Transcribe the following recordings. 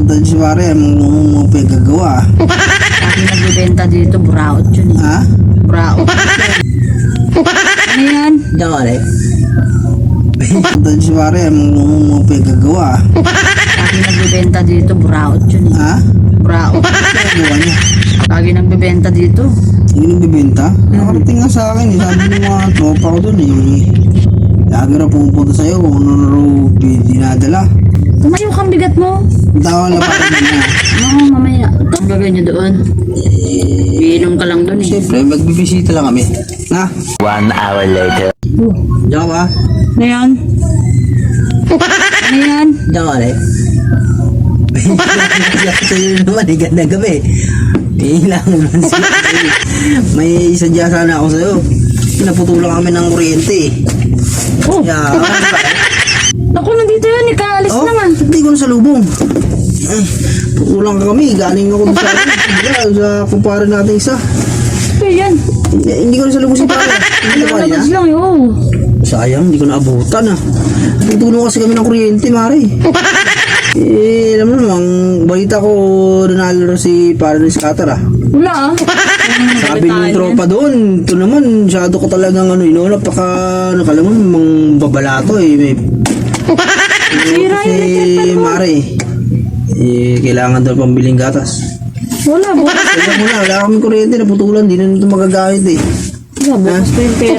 Dahil si pare, mo pa gagawa. Lagi nagbibenta dito, buraot yun eh. Ha? Buraot. ano yan? Dali. Dahil si pare, mo pa gagawa. Lagi nagbibenta dito, buraot yun eh. Ha? Buraot. Gagawa niya. Lagi nagbibenta dito. Hindi nagbibenta? Nakarating nga sa akin, eh. sabi ng mga tropa ko dun eh. Lagi na pupunta sa'yo kung ano raw dinadala. Tumayo kang bigat mo. Tawa na pa rin niya. Oo, mamaya. Ang gagawin niyo doon. Iinom ka lang doon eh. Siyempre, magbibisita lang kami. Na, One hour later. Oh, diyan ka ba? ano yan? Ano yan? Diyan ka ulit. Sa'yo naman, eh, ganda gabi. Ilang naman siya. May sadya sana ako sa'yo. Pinaputulan kami ng kuryente eh. Oh, Yeah, naku, nandito yun. Ko na sa lubong. Ay, putulang ka kami. Galing ako sa sa, sa kumpare natin isa. Ito yan. Hindi, hindi ko na sa lubong si pare. Hindi ko niya. lang eh. Oh. Sayang, hindi ko na abutan ah. Tutulong kasi kami ng kuryente, mare. Eh, alam mo naman, balita ko nanalo si pare ni Scatter ah. Wala ah. Sabi ng tropa doon, ito naman, masyado ko talagang ano, ino, napaka, nakala mo, mang babalato eh. May, Sira si Mare, eh, kailangan daw pambiling gatas. Wala, bukas. Kaya mo na, wala kaming kuryente, naputulan, di na nito magagamit eh. Wala, bukas pa yung pera.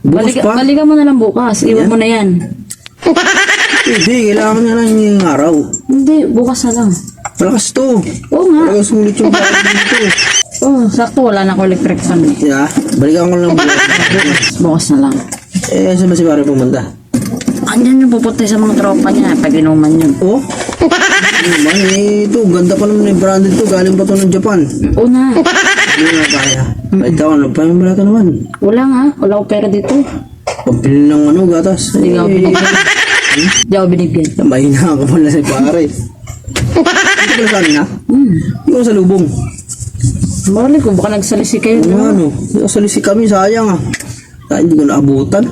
Bukas Balikan, pa? balikan mo na lang bukas. Iwan mo na yan. Hindi, kailangan na lang yung araw. Hindi, bukas na lang. Malakas to. Oo nga. Malakas sulit yung bahay dito. Oh, sakto wala na ako electric fan eh. Yeah, balikan ko lang bukas. Bukas na lang. Eh, saan ba si pare pumunta? Andyan yung pupunta sa mga tropa niya. Pag inuman yun. Oh? Ano man, eh, ito, ganda pa naman yung branded to, galing pa to ng Japan. Una. Hindi na kaya. Kahit ako, ano pa yung balato naman? Wala nga. Wala ko pera dito. Pagpili ng ano, gatas. Hindi nga ako Eh, binigyan. Hindi ako binigyan. Mahina ka pala si pare. Ko na saan na? Hmm. Hindi ko sa lubong. Balik ko. Baka nagsalisi kayo. Ano ano? Kasali si kami, sayang ah. Ah, hindi ko naabutan.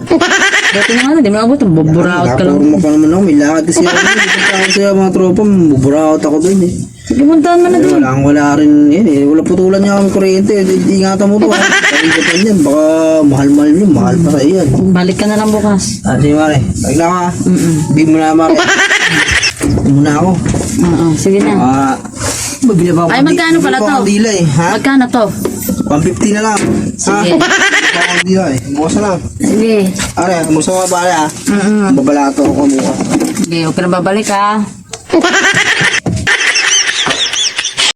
Dati nga na. Di mo abot. Buburaot ka lang. Nakapurma pa naman ako. May lakad kasi ako. Hindi ko sa mga tropa. Buburaot ako doon eh. Sige, muntahan mo na doon. wala, wala rin yun eh. Wala putulan niya kami kuryente. Eh, Ingatan mo to ha. Sabi ko yan. Baka mahal-mahal yun. Mahal pa sa iyan. Balik ka na lang bukas. Ah, sige Mare. Pagla ka. Mm-mm. Bigyan mo na Mare. Muna ako. Oo. Sige na. Ah, mabili pa ako. Ay, magkano pala to? eh. Ha? Magkano to? 150 na lang. Sige. Ha? Ako dila eh. Bukas na lang. Sige. Are, musta ka pare ha? Mm-mm. Babalato ako mukha. Sige, huwag ka na babalik ah.